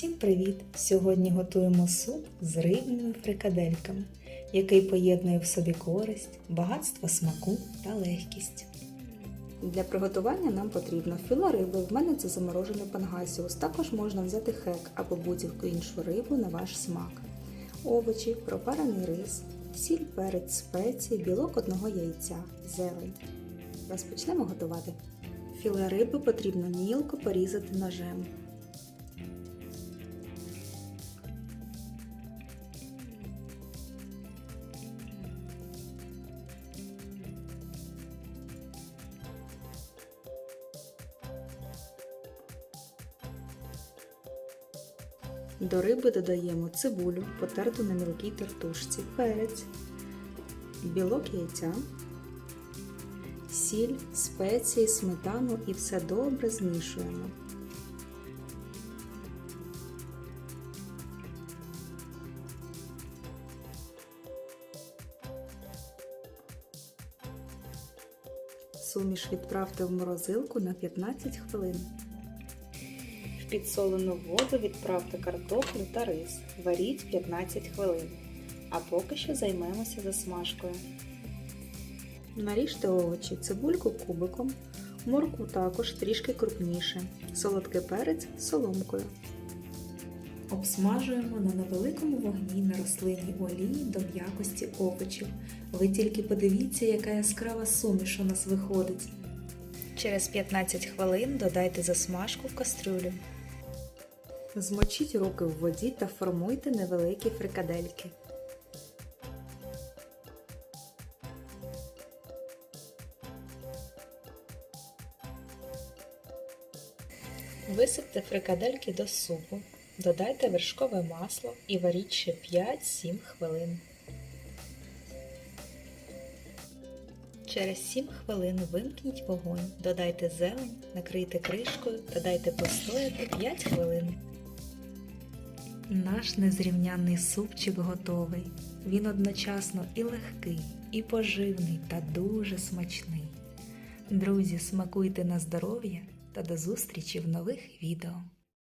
Всім привіт! Сьогодні готуємо суп з рибними фрикадельками, який поєднує в собі користь, багатство смаку та легкість. Для приготування нам потрібно філе риби, в мене це заморожений пангасіус. Також можна взяти хек або будь-яку іншу рибу на ваш смак. Овочі, пропарений рис, сіль, перець, спеції, білок одного яйця, зелень. Розпочнемо готувати. Філе риби потрібно мілко порізати ножем. До риби додаємо цибулю, потерту на мілкій тертушці, перець, білок яйця, сіль, спеції, сметану і все добре змішуємо. Суміш відправте в морозилку на 15 хвилин. Підсолену воду відправте картоплю та рис. Варіть 15 хвилин. А поки що займемося засмажкою. Наріжте овочі, цибульку кубиком, морку також трішки крупніше, солодкий перець соломкою. Обсмажуємо на невеликому вогні на рослинній олії до м'якості овочів. Ви тільки подивіться, яка яскрава суміш у нас виходить. Через 15 хвилин додайте засмажку в кастрюлю. Змочіть руки в воді та формуйте невеликі фрикадельки. Висипте фрикадельки до супу, додайте вершкове масло і варіть ще 5-7 хвилин. Через 7 хвилин вимкніть вогонь, додайте зелень, накрийте кришкою та дайте постояти 5 хвилин. Наш незрівнянний супчик готовий. Він одночасно і легкий, і поживний та дуже смачний. Друзі, смакуйте на здоров'я та до зустрічі в нових відео.